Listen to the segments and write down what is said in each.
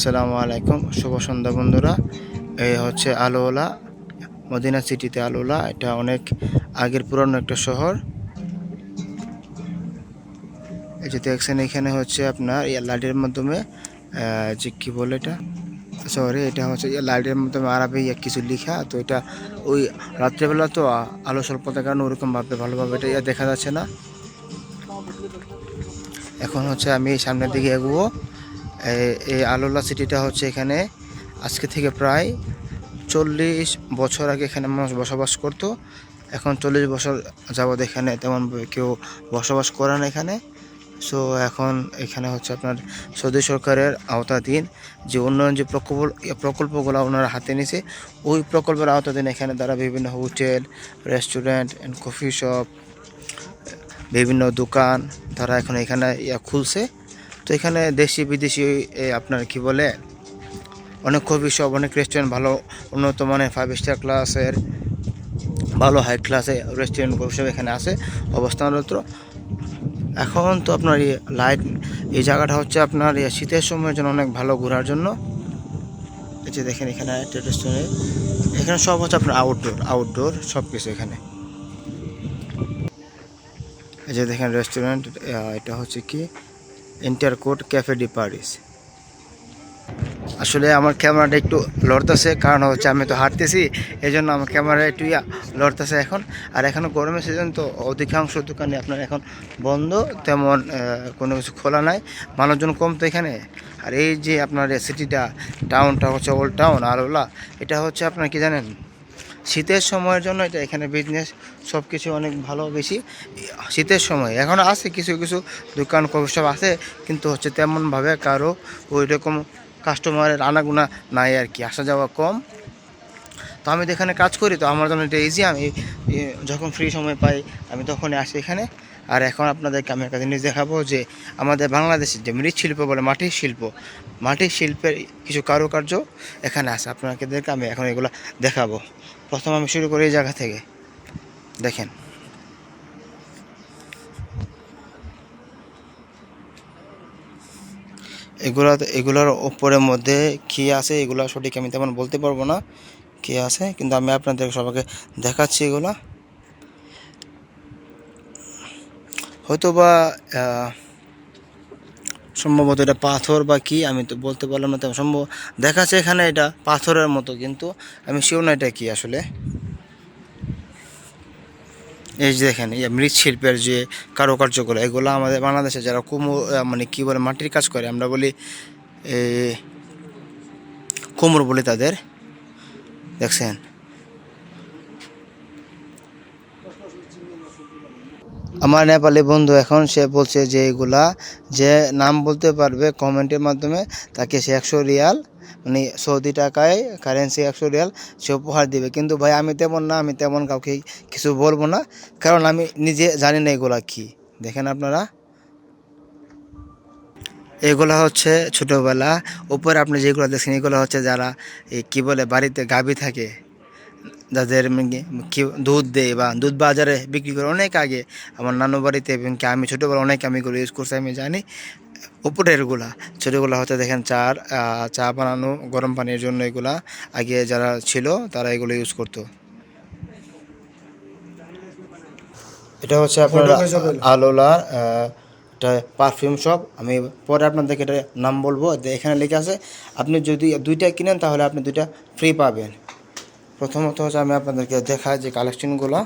আসসালামু আলাইকুম। শুভ সন্ধ্যা বন্ধুরা। এই হচ্ছে আলোওলা, মদিনা সিটিতে আলোওলা। এটা অনেক আগের পুরনো একটা শহর। এই যে দেখছেন, এখানে হচ্ছে আপনার লাইটের মাধ্যমে যে কি বলে এটা? সরি এটা হচ্ছে লাইটের মাধ্যমে আরবি কিছু লেখা। তো এটা ওই রাত্রেবেলা তো আলো স্বল্পতার কারণে ওরকমভাবে ভালোভাবে এটা দেখা যাচ্ছে না। এখন হচ্ছে আমি সামনের দিকে এগোবো। এই- আলোলা সিটিটা হচ্ছে এখানে আজকে থেকে প্রায় চল্লিশ বছর আগে এখানে মানুষ বসবাস করতো। এখন চল্লিশ বছর যাবৎ এখানে তেমন কেউ বসবাস করে না এখানে। সো এখন এখানে হচ্ছে আপনার সৌদি সরকারের আওতাধীন যে উন্নয়ন যে প্রকল্প, প্রকল্পগুলো ওনারা হাতে নিছে ওই প্রকল্পের আওতাধীন এখানে তারা বিভিন্ন hotel, restaurant and coffee shop বিভিন্ন দোকান তারা এখন এখানে ইয়া খুলছে। তো এখানে দেশি বিদেশি আপনার কি বলে, অনেক কফি শপ অনেক রেস্টুরেন্ট ভালো, উন্নত মানের ফাইভ স্টার ক্লাসের ভালো হাই ক্লাসে রেস্টুরেন্ট কফি শপ এখানে আছে, অবস্থানরত। এখন তো আপনার লাইট এই জায়গাটা হচ্ছে আপনার শীতের সময়ের জন্য অনেক ভালো ঘোরার জন্য। এই যে দেখেন এখানে একটা রেস্টুরেন্ট এখানে সব হচ্ছে আপনার আউটডোর আউটডোর সব কিছু এখানে। এই যে দেখেন রেস্টুরেন্ট এটা হচ্ছে কি? ইন্টারকোট ক্যাফে ডি প্যারিস আসলে আমার ক্যামেরাটা একটু লড়তেছে, কারণ হচ্ছে আমি তো হাঁটতেছি এই জন্য আমার ক্যামেরা একটু ইয়া লড়তেছে এখন। আর এখন গরমের সিজন তো অধিকাংশ দোকানে আপনার এখন বন্ধ, তেমন কোনো কিছু খোলা নাই। মানুষজন কম তো এখানে। আর এই যে আপনার সিটিটা টাউনটা হচ্ছে ওল্ড টাউন আর ওলা, এটা হচ্ছে আপনার কি জানেন? শীতের সময়ের জন্য এটা এখানে বিজনেস সব কিছু অনেক ভালো, বেশি। শীতের সময়, এখন আছে কিছু কিছু দোকান, কফি আছে, কিন্তু হচ্ছে তেমনভাবে কারও ওই রকম কাস্টমারের আনাগুনা নাই আর কি, আসা যাওয়া কম। তো আমি তো এখানে কাজ করি, তো আমার জন্য এটা ইজি আমি যখন ফ্রি সময় পাই, আমি তখনই আসি এখানে। আর এখন আপনাদেরকে আমি একটা জিনিস দেখাবো যে, আমাদের বাংলাদেশের যে মৃৎশিল্প বলে মাটির শিল্প, মাটির শিল্পের কিছু কারুকার্য এখানে আছে, আপনাদেরকে আমি এখন এগুলো দেখাবো। প্রথম আমি শুরু করি এই জায়গা থেকে। দেখেন। এগুলা, এগুলোর উপরের মধ্যে কী আছে, এগুলো সঠিক আমি তেমন বলতে পারব না কী আছে, কিন্তু আমি আপনাদের সবাইকে দেখাচ্ছি এগুলা। হয়তো বা সম্ভবত এটা পাথর বা কি, আমি তো বলতে পারলাম না, তেমন সম্ভব, দেখাচ্ছে এখানে এটা পাথরের মতো, কিন্তু আমি শিওর না এটা কি আসলে। এই যে দেখেন, এই মৃৎশিল্পের যে কারুকার্যগুলো এগুলো আমাদের বাংলাদেশে যারা কুমো মানে কি বলে, মাটির কাজ করে, আমরা বলি কুমোর বলি তাদের, দেখছেন? আমার নেপালি বন্ধু এখন সে বলছে যে এগুলা যে নাম বলতে পারবে কমেন্টের মাধ্যমে, তাকে সে একশো রিয়াল মানে সৌদি টাকায় কারেন্সি একশো রিয়াল সে উপহার দিবে। কিন্তু ভাই, আমি তেমন না, আমি তেমন কাউকে কিছু বলব না, কারণ আমি নিজে জানি না এগুলা কি। দেখেন আপনারা। এগুলা হচ্ছে ছোটোবেলা, উপরে আপনি যেগুলো দেখছেন, এগুলো হচ্ছে যারা কী বলে, বাড়িতে গাভী থাকে যাদের দুধ দেয় বা দুধ বাজারে বিক্রি করে অনেক আগে আমার নানু বাড়িতে এবং কি আমি ছোটোবেলা অনেক আমি এগুলো ইউজ করছি আমি জানি। উপরেরগুলা ছোটোগুলা হচ্ছে দেখেন চার চা বানানো গরম পানির জন্য এগুলা আগে যারা ছিল তারা এগুলো ইউজ করতো। এটা হচ্ছে আপনার আলোলার এটা পারফিউম শপ আমি পরে আপনাদেরকে এটা নাম বলব। যে এখানে লেখা আছে আপনি যদি দুইটা কিনেন তাহলে আপনি দুইটা ফ্রি পাবেন। প্রথমত হচ্ছে আমি আপনাদেরকে দেখাই যে কালেকশনগুলো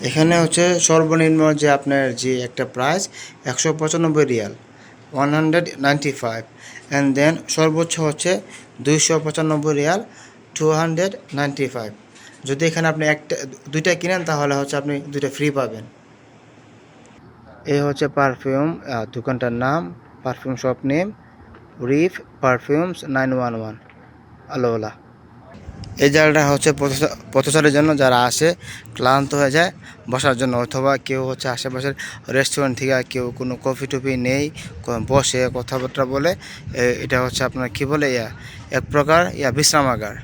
এখানে হচ্ছে সর্বনিম্ন যে আপনার যে একটা প্রাইস একশো পঁচানব্বই Real one hundred ninety five and then সর্বোচ্চ হচ্ছে দুইশো পঁচানব্বই রিয়াল টু হান্ড্রেড নাইনটি ফাইভ যদি এখানে আপনি একটা, দুইটা কিনেন তাহলে হচ্ছে আপনি দুইটা ফ্রি পাবেন। এই হচ্ছে পারফিউম দোকানটার নাম perfume shop name Reef perfumes nine one one আলোলা এই জায়গাটা হচ্ছে পথ- পথচারীর জন্য যারা আসে ক্লান্ত হয়ে যায়, বসার জন্য অথবা কেউ হচ্ছে আশেপাশের রেস্টুরেন্ট থেকে কেউ কোনো কফি টফি নেই বসে কথাবার্তা বলে এটা হচ্ছে আপনার কি বলে, ইয়া, এক প্রকার, ইয়া, বিশ্রামাগার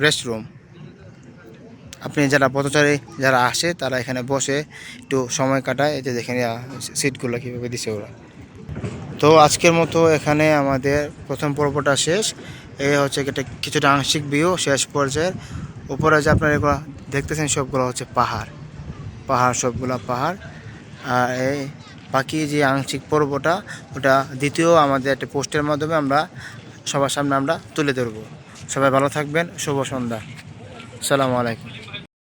রেস্টরুম আপনি যারা পথচারী যারা আসে তারা এখানে বসে একটু সময় কাটায় যে দেখেন সিটগুলো কীভাবে দিছে ওরা। তো আজকের মতো এখানে আমাদের প্রথম পর্বটা শেষ। এই হচ্ছে একটা কিছুটা আংশিক ভিউ শেষ পর্যায়ের। উপরে যে আপনারা এগুলো দেখতেছেন সবগুলো হচ্ছে পাহাড়। পাহাড়, সবগুলো পাহাড়। আর এই বাকি যে আংশিক পর্বটা, ওটা দ্বিতীয় আমাদের একটা পোস্টের মাধ্যমে আমরা, সবার সামনে আমরা তুলে ধরবো। সবাই ভালো থাকবেন, শুভ সন্ধ্যা। সালামু আলাইকুম।